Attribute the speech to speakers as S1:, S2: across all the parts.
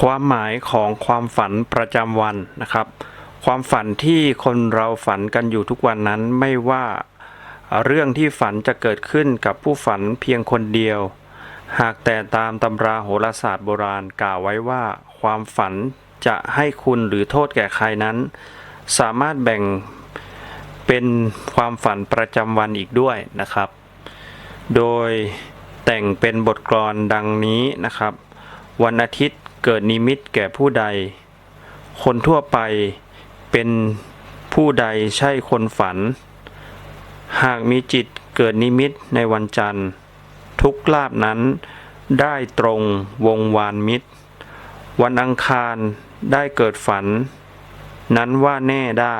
S1: ความหมายของความฝันประจำวันนะครับ ความฝันที่คนเราฝันกันอยู่ทุกวันนั้นไม่ว่าเรื่องที่ฝันจะเกิดขึ้นกับผู้ฝันเพียงคนเดียว หากแต่ตามตำราโหราศาสตร์โบราณกล่าวไว้ว่า ความฝันจะให้คุณหรือโทษแก่ใครนั้น สามารถแบ่งเป็นความฝันประจำวันอีกด้วยนะครับ โดยแต่งเป็นบทกลอนดังนี้นะครับ วันอาทิตย์ เกิดนิมิตแก่ผู้ใด คนทั่วไปเป็นผู้ใดใช่คนฝัน หากมีจิตเกิดนิมิตในวันจันทร์ ทุกลาบนั้นได้ตรงวงวานมิตร วันอังคารได้เกิดฝัน นั้นว่าแน่ได้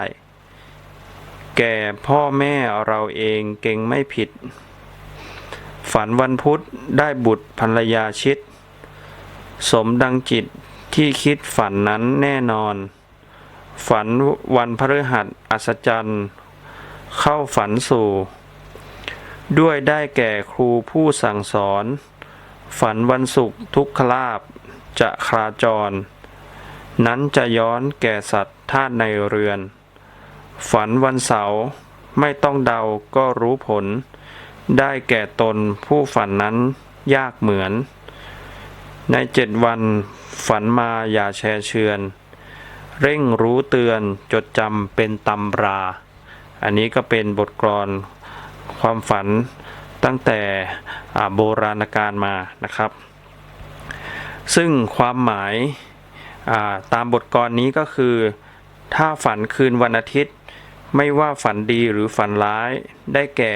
S1: แก่พ่อแม่เราเองเก่งไม่ผิด ฝันวันพุธได้บุตรภรรยาชิด สมดังจิตที่คิดฝันนั้นแน่นอน ฝันวันพฤหัสอัศจรรย์ เข้าฝันสู่ ด้วยได้แก่ครูผู้สั่งสอน ฝันวันศุกร์ทุกขลาบจะคราจร นั้นจะย้อนแก่สัตว์ธาตุในเรือน ฝันวันเสาร์ไม่ต้องเดาก็รู้ผล ได้แก่ตนผู้ฝันนั้นยากเหมือน ในเจ็ดวัน ฝันมาอย่าแชร์เชือน เร่งรู้เตือนจดจำเป็นตำรา อันนี้ก็เป็นบทกลอนความฝันตั้งแต่โบราณกาลมานะครับ ซึ่งความหมายาตามบทกลอนนี้ก็คือ ถ้าฝันคืนวันอาทิตย์ ไม่ว่าฝันดีหรือฝันร้ายได้แก่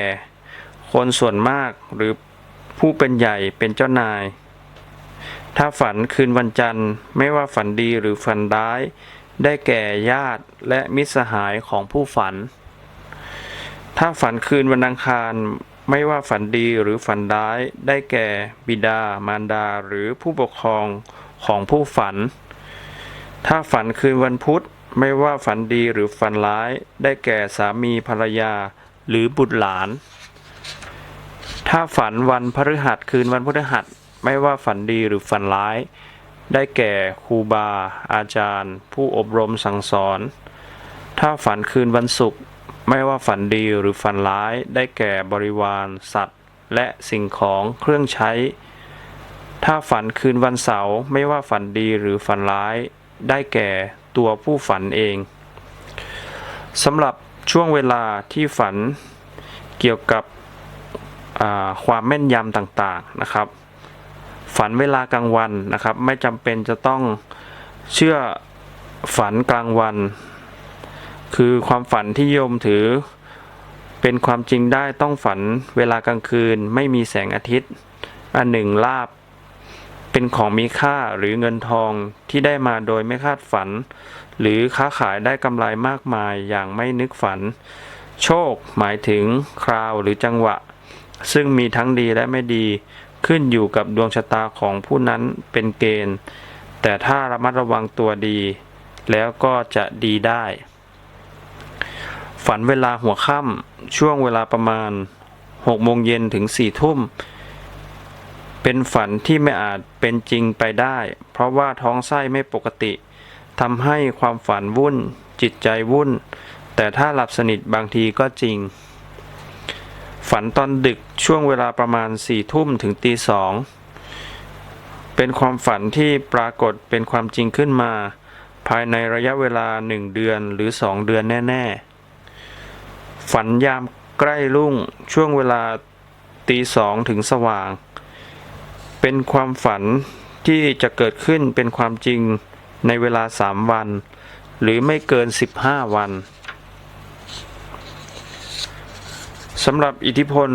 S1: คนส่วนมากหรือผู้เป็นใหญ่เป็นเจ้านาย ถ้าฝันคืนวันจันทร์ ไม่ว่าฝันดีหรือฝันร้าย ได้แก่ญาติและมิตรสหายของผู้ฝัน ถ้าฝันคืนวันอังคาร ไม่ว่าฝันดีหรือฝันร้าย ได้แก่บิดา มารดาหรือผู้ปกครองของผู้ฝัน ถ้าฝันคืนวันพุธ ไม่ว่าฝันดีหรือฝันร้าย ได้แก่สามีภรรยาหรือบุตรหลาน ถ้าฝันวันพฤหัสคืนวันพฤหัส ไม่ว่าฝันดีหรือฝันร้าย ได้แก่ครูบา อาจารย์ ผู้อบรมสั่งสอน ถ้าฝันคืนวันศุกร์ไม่ว่าฝันดีหรือฝันร้าย ได้แก่บริวาร สัตว์ และสิ่งของเครื่องใช้ ถ้าฝันคืนวันเสาร์ไม่ว่าฝันดีหรือฝันร้าย ได้แก่ตัวผู้ฝันเองสำหรับช่วงเวลาที่ฝันเกี่ยวกับความแม่นยำต่างๆนะครับ ฝันเวลากลางวันนะครับ ไม่จำเป็นจะต้องเชื่อฝันกลางวัน คือความฝันที่โยมถือ เป็นความจริงได้ต้องฝันเวลากลางคืน ไม่มีแสงอาทิตย์ อันหนึ่งลาบ เป็นของมีค่าหรือเงินทองที่ได้มาโดยไม่คาดฝัน หรือค้าขายได้กำไรมากมายอย่างไม่นึกฝัน โชคหมายถึงคราวหรือจังหวะ ซึ่งมีทั้งดีและไม่ดี ขึ้นอยู่กับดวงชะตาของผู้นั้นเป็นเกณฑ์ แต่ถ้าระมัดระวังตัวดี แล้วก็จะดีได้ ฝันเวลาหัวค่ำช่วงเวลาประมาณ6โมงเย็นถึง4ทุ่ม เป็นฝันที่ไม่อาจเป็นจริงไปได้ เพราะว่าท้องไส้ไม่ปกติทำให้ความฝันวุ่น จิตใจวุ่น แต่ถ้าหลับสนิทบางทีก็จริง ฝันตอนดึกช่วงเวลาประมาณสี่ทุ่มถึงตีสองเป็นความฝันที่ปรากฏเป็นความจริงขึ้นมา ภายในระยะเวลาหนึ่งเดือนหรือสองเดือนแน่ ๆ ฝันยามใกล้รุ่งช่วงเวลาตีสองถึงสว่าง เป็นความฝันที่จะเกิดขึ้นเป็นความจริงในเวลาสามวัน หรือไม่เกิน 15 วัน สำหรับอิทธิพล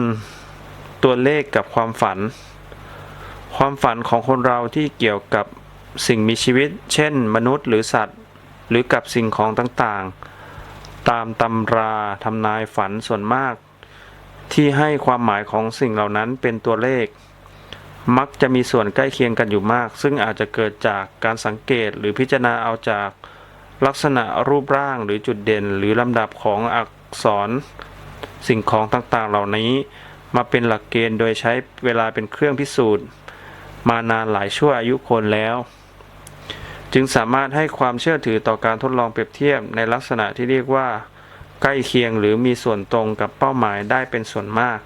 S1: ตัวเลขกับความฝัน ความฝันของคนเราที่เกี่ยวกับสิ่งมีชีวิต เช่น มนุษย์หรือสัตว์ หรือกับสิ่งของต่างๆ ตามตำราทำนายฝันส่วนมาก ที่ให้ความหมายของสิ่งเหล่านั้นเป็นตัวเลข มักจะมีส่วนใกล้เคียงกันอยู่มาก ซึ่งอาจจะเกิดจากการสังเกตหรือพิจารณาเอาจากลักษณะรูปร่างหรือจุดเด่น หรือลำดับของอักษร สิ่งของต่างๆเหล่านี้ มาเป็นหลักเกณฑ์โดยใช้เวลาเป็นเครื่องพิสูจน์ มานานหลายชั่วอายุคนแล้ว จึงสามารถให้ความเชื่อถือต่อการทดลองเปรียบเทียบในลักษณะที่เรียกว่า ใกล้เคียงหรือมีส่วนตรงกับเป้าหมายได้เป็นส่วนมาก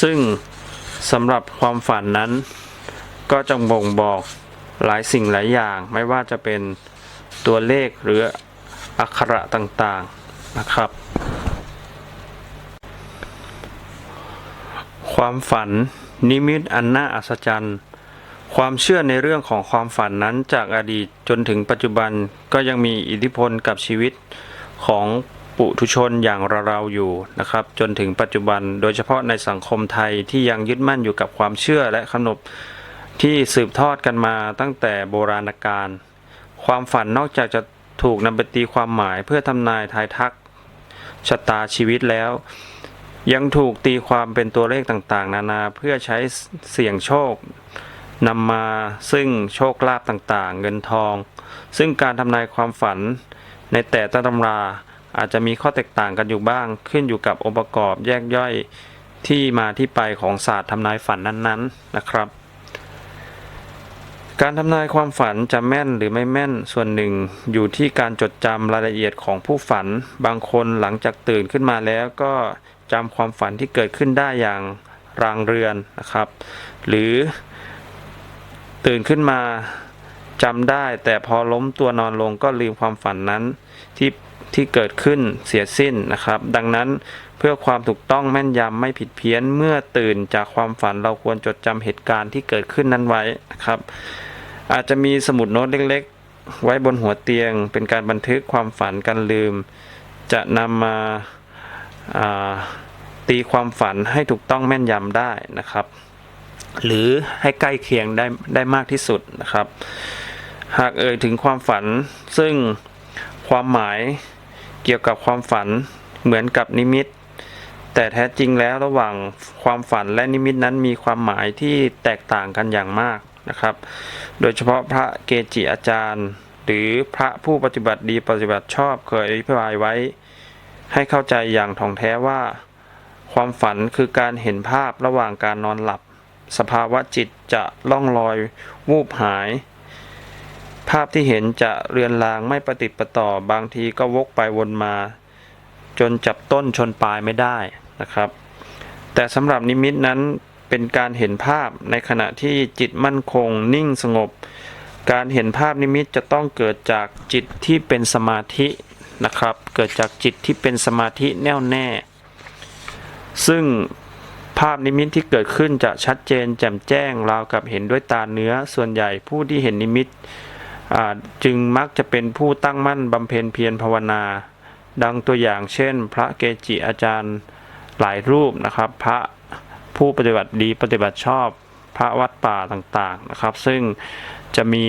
S1: ซึ่งสำหรับความฝันนั้น ก็จะบ่งบอกหลายสิ่งหลายอย่างไม่ว่าจะเป็น ตัวเลขหรืออักขระต่างๆนะครับ ความฝันนิมิตอันน่าอัศจรรย์ ความเชื่อในเรื่องของความฝันนั้นจากอดีตจนถึงปัจจุบันก็ยังมีอิทธิพลกับชีวิตของปุถุชนอย่างเราๆอยู่นะครับ จนถึงปัจจุบันโดยเฉพาะในสังคมไทยที่ยังยึดมั่นอยู่กับความเชื่อและขนบที่สืบทอดกันมาตั้งแต่โบราณกาล ความฝันนอกจากจะถูกนำไปตีความหมายเพื่อทำนายทายทักชะตาชีวิตแล้ว ยังถูกตีความเป็นตัวเลขต่างๆ นานาเพื่อใช้เสี่ยงโชคนำมาซึ่งโชคลาภต่างๆ เงินทอง ซึ่งการทำนายความฝันในแต่ละตำราอาจจะมีข้อแตกต่างกันอยู่บ้าง ขึ้นอยู่กับองค์ประกอบแยกย่อยที่มาที่ไปของศาสตร์ทำนายฝันนั้นๆนะครับ การทำนายความฝันจะแม่นหรือไม่แม่นส่วนหนึ่ง อยู่ที่การจดจำรายละเอียดของผู้ฝัน บางคนหลังจากตื่นขึ้นมาแล้วก็จำความฝันที่เกิดขึ้นได้อย่างรางเรือนนะครับ หรือตื่นขึ้นมาจำได้ แต่พอล้มตัวนอนลงก็ลืมความฝันนั้นที่ที่เกิดขึ้นเสียสิ้นนะครับ ดังนั้นเพื่อความถูกต้องแม่นยำไม่ผิดเพี้ยนเมื่อตื่นจากความฝันเราควรจดจำเหตุการณ์ที่เกิดขึ้นนั้นไว้นะครับ อาจจะมีสมุดโน้ตเล็กๆ ไว้บนหัวเตียง เป็นการบันทึกความฝันกันลืม จะนำมาาตีความฝันให้ถูกต้องแม่นยำได้นะครับ หรือให้ใกล้เคียงได้ได้มากที่สุดนะครับ หากเอ่ยถึงความฝันซึ่งความหมายเกี่ยวกับความฝันเหมือนกับนิมิต แต่แท้จริงแล้วระหว่างความฝันและนิมิตนั้นมีความหมายที่แตกต่างกันอย่างมากนะครับ โดยเฉพาะพระเกจิอาจารย์ หรือพระผู้ปฏิบัติดีปฏิบัติชอบเคยอธิบายไว้ ให้เข้าใจอย่างถ่องแท้ว่า ความฝันคือการเห็นภาพระหว่างการนอนหลับ สภาวะจิตจะล่องลอยวูบหาย ภาพที่เห็นจะเรือนรางไม่ประติดประต่อบางทีก็วกไปวนมา จนจับต้นชนปลายไม่ได้นะครับ แต่สำหรับนิมิตนั้น เป็นการเห็นภาพในขณะที่จิตมั่นคง นิ่งสงบ การเห็นภาพนิมิตจะต้องเกิดจากจิตที่เป็นสมาธินะครับ เกิดจากจิตที่เป็นสมาธิแน่วแน่ ซึ่งภาพนิมิตที่เกิดขึ้นจะชัดเจนแจ่มแจ้งราวกับเห็นด้วยตาเนื้อส่วนใหญ่ผู้ที่เห็นนิมิตจึงมักจะเป็นผู้ตั้งมั่นบำเพ็ญเพียรภาวนา ดังตัวอย่างเช่น พระเกจิอาจารย์หลายรูปนะครับ พระ ผู้ปฏิบัติดีปฏิบัติชอบพระวัดป่าต่างๆนะครับ ซึ่งจะมี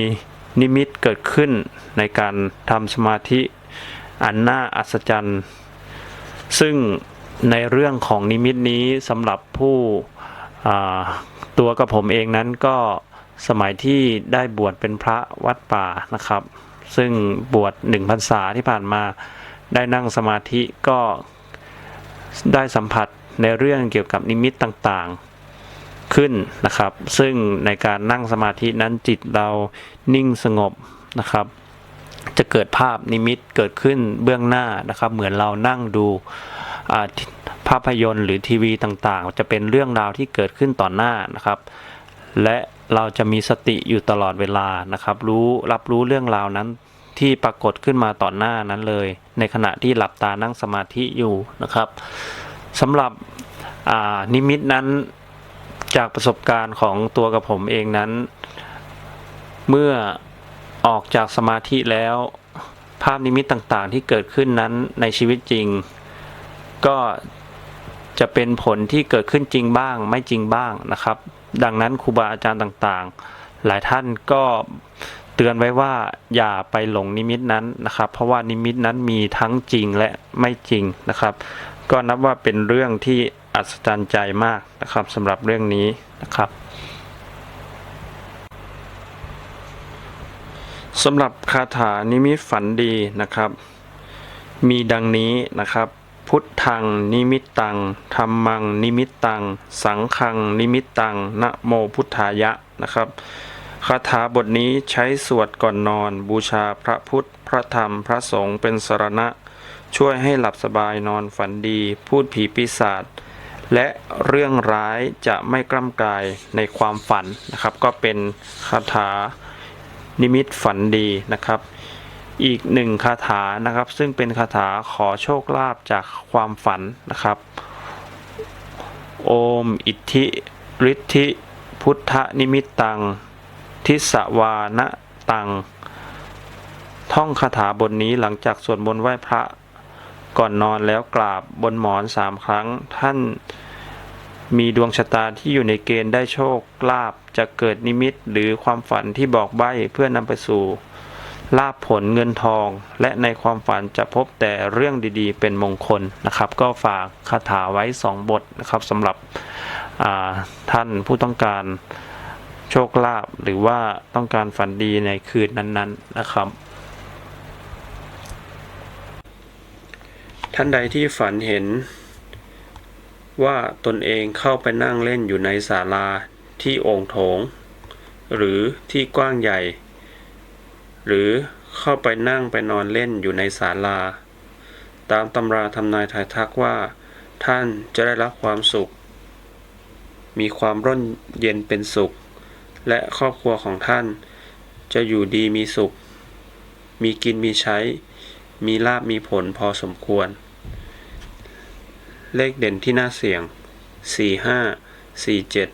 S1: นิมิตเกิดขึ้นในการทำสมาธิอันน่าอัศจรรย์ ซึ่งในเรื่องของนิมิตนี้สำหรับผู้ตัวกับผมเองนั้นก็สมัยที่ได้บวชเป็นพระวัดป่านะครับ ซึ่งบวชหนึ่งพรรษาที่ผ่านมาได้นั่งสมาธิก็ได้สัมผัส ในเรื่องเกี่ยวกับนิมิตต่างๆขึ้นนะครับ ซึ่งในการนั่งสมาธินั้นจิตเรานิ่งสงบนะครับ จะเกิดภาพนิมิตเกิดขึ้นเบื้องหน้านะครับ เหมือนเรานั่งดูภาพยนตร์หรือทีวีต่างๆ จะเป็นเรื่องราวที่เกิดขึ้นต่อหน้านะครับ และเราจะมีสติอยู่ตลอดเวลานะครับ รู้รับรู้เรื่องราวนั้นที่ปรากฏขึ้นมาต่อหน้านั้นเลย ในขณะที่หลับตานั่งสมาธิอยู่นะครับ สำหรับนิมิตนั้นจากประสบการณ์ของตัวกับผมเองนั้น เมื่อออกจากสมาธิแล้ว ภาพนิมิตต่างๆที่เกิดขึ้นนั้นในชีวิตจริง ก็จะเป็นผลที่เกิดขึ้นจริงบ้าง ไม่จริงบ้างนะครับ ดังนั้นครูบาอาจารย์ต่างๆ หลายท่านก็เตือนไว้ว่าอย่าไปหลงนิมิตนั้นนะครับ เพราะว่านิมิตนั้นมีทั้งจริงและไม่จริงนะครับ ก็นับว่าเป็นเรื่องที่อัศจรรย์ใจมากนะครับสำหรับเรื่องนี้นะครับสำหรับคาถานิมิตฝันดีนะครับ มีดังนี้นะครับ พุทธังนิมิตตังธรรมังนิมิตตัง สังฆังนิมิตตังนะโมพุทธายะนะครับคาถาบทนี้ใช้สวดก่อนนอน บูชาพระพุทธ พระธรรมพระสงฆ์เป็นสรณะ ช่วยให้หลับสบายนอนฝันดี พูดผีปีศาจและเรื่องร้ายจะไม่กล้ำกายในความฝันนะครับ ก็เป็นคาถานิมิตฝันดีนะครับ อีกหนึ่งคาถานะครับ ซึ่งเป็นคาถาขอโชคลาภจากความฝันนะครับ โอมอิทธิฤทธิพุทธนิมิตตัง ทิสวานะตัง ท่องคาถาบทนี้หลังจากสวดมนต์ไหว้พระ ก่อนนอนแล้วกราบบนหมอนสามครั้ง ท่านมีดวงชะตาที่อยู่ในเกณฑ์ได้โชคลาภจะเกิดนิมิตหรือความฝันที่บอกใบ้เพื่อนำไปสู่ลาภผลเงินทอง และในความฝันจะพบแต่เรื่องดีๆ เป็นมงคลนะครับ ก็ฝากคาถาไว้ 2 บทนะครับสำหรับท่านผู้ต้องการโชคลาภหรือว่าต้องการฝันดีในคืนนั้น ๆ นะครับ ท่านใดที่ฝันเห็น ว่าตนเองเข้าไปนั่งเล่นอยู่ในศาลาที่โอ่งโถง หรือที่กว้างใหญ่ หรือเข้าไปนั่งไปนอนเล่นอยู่ในศาลา ตามตำราทำนายทายทักว่า ท่านจะได้รับความสุข มีความร่มเย็นเป็นสุข และครอบครัวของท่าน จะอยู่ดีมีสุข มีกินมีใช้ มีลาบมีผลพอสมควร เลขเด่นที่น่าเสี่ยง 4 5 4 7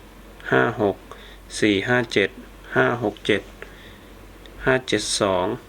S1: 5 6 4 5 7 5 6 7 5 7 2